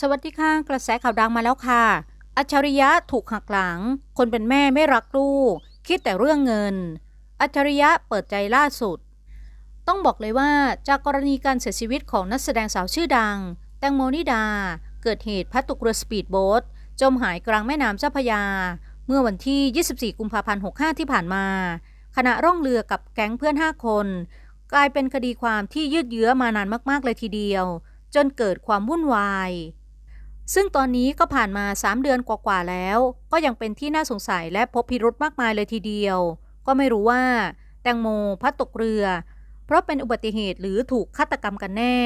สวัสดีค่ะ กระแสข่าวดังมาแล้วค่ะ อัจฉริยะถูกหักหลัง คนเป็นแม่ไม่รักลูก คิดแต่เรื่องเงิน อัจฉริยะเปิดใจล่าสุด ต้องบอกเลยว่าจากกรณีการเสียชีวิตของนักแสดงสาวชื่อดัง แตงโมนิดา เกิดเหตุพัดตกเรือสปีดโบ๊ทจมหายกลางแม่น้ำเจ้าพยา เมื่อวันที่ 24 กุมภาพันธ์ 65 ที่ผ่านมา ขณะร่องเรือกับแก๊งเพื่อน 5 คน กลายเป็นคดีความที่ยืดเยื้อมานานมากๆเลยทีเดียว จนเกิดความวุ่นวาย ซึ่งตอนนี้ก็ผ่านมา 3 เดือนกว่าๆแล้ว ก็ยังเป็นที่น่าสงสัยและพบพิรุธมากมายเลยทีเดียว ก็ไม่รู้ว่า แตงโมพัดตกเรือ เพราะเป็นอุบัติเหตุหรือถูกฆาตกรรมกันแน่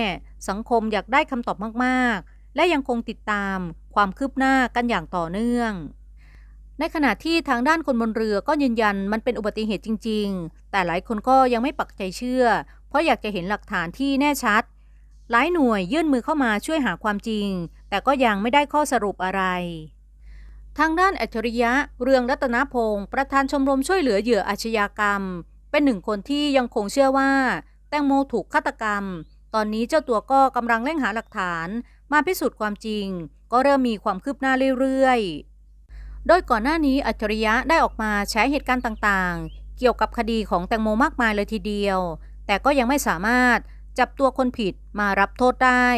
สังคมอยากได้คำตอบมากๆ และยังคงติดตามความคืบหน้ากันอย่างต่อเนื่อง ในขณะที่ทางด้านคนบนเรือก็ยืนยันมันเป็นอุบัติเหตุจริง ๆ แต่หลายคนก็ยังไม่ปักใจเชื่อ เพราะอยากจะเห็นหลักฐานที่แน่ชัด หลายหน่วยยื่นมือเข้ามาช่วยหาความจริง แต่ก็ยังไม่ได้ข้อสรุปอะไร ทางด้านอัจฉริยะ เรืองรัตนพงศ์ประธานชมรมช่วยเหลือเหยื่ออาชญากรรม เป็นหนึ่งคนที่ยังคงเชื่อว่า แตงโมถูกฆาตกรรม ตอนนี้เจ้าตัวก็กำลังเร่งหาหลักฐาน มาพิสูจน์ความจริง ก็เริ่มมีความคืบหน้าเรื่อยๆ โดยก่อนหน้านี้อัจฉริยะได้ออกมาแชร์เหตุการณ์ต่างๆ เกี่ยวกับคดีของแตงโมมากมายเลยทีเดียว แต่ก็ยังไม่สามารถ จับตัวคนผิดมารับโทษได้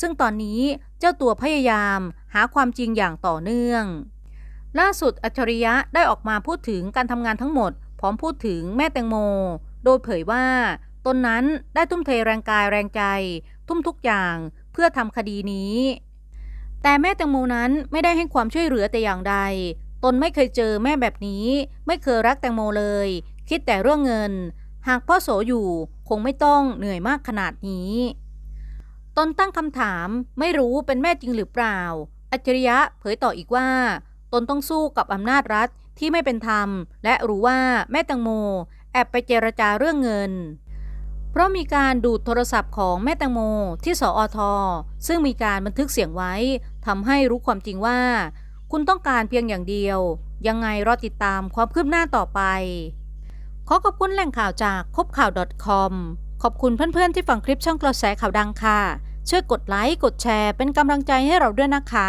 ซึ่งตอนนี้เจ้าตัวพยายามหาความจริงอย่างต่อเนื่อง ล่าสุดอัจฉริยะได้ออกมาพูดถึงการทำงานทั้งหมด พร้อมพูดถึงแม่แตงโม โดยเผยว่า ตนนั้นได้ทุ่มเทแรงกายแรงใจ ทุ่มทุกอย่างเพื่อทำคดีนี้ แต่แม่แตงโมนั้นไม่ได้ให้ความช่วยเหลือแต่อย่างใด ตนไม่เคยเจอแม่แบบนี้ ไม่เคยรักแตงโมเลย คิดแต่เรื่องเงิน หากพ่อโสอยู่ คงไม่ต้องเหนื่อยมากขนาดนี้ตนตั้งคำถามไม่รู้เป็นแม่จริงหรือเปล่า อัจฉริยะเผยต่ออีกว่า ตนต้องสู้กับอำนาจรัฐที่ไม่เป็นธรรม และรู้ว่าแม่แตงโม แอบไปเจรจาเรื่องเงิน เพราะมีการดูดโทรศัพท์ของแม่แตงโมที่สอทซึ่งมีการบันทึกเสียงไว้ทำให้รู้ความจริงว่า คุณต้องการเพียงอย่างเดียว ยังไงรอติดตามความคืบหน้าต่อไป ขอขอบคุณแหล่งข่าวจากคบข่าว .com ขอบคุณเพื่อนๆที่ฟังคลิปช่องกระแสข่าวดังค่ะ ช่วยกดไลค์ กดแชร์เป็นกำลังใจให้เราด้วยนะคะ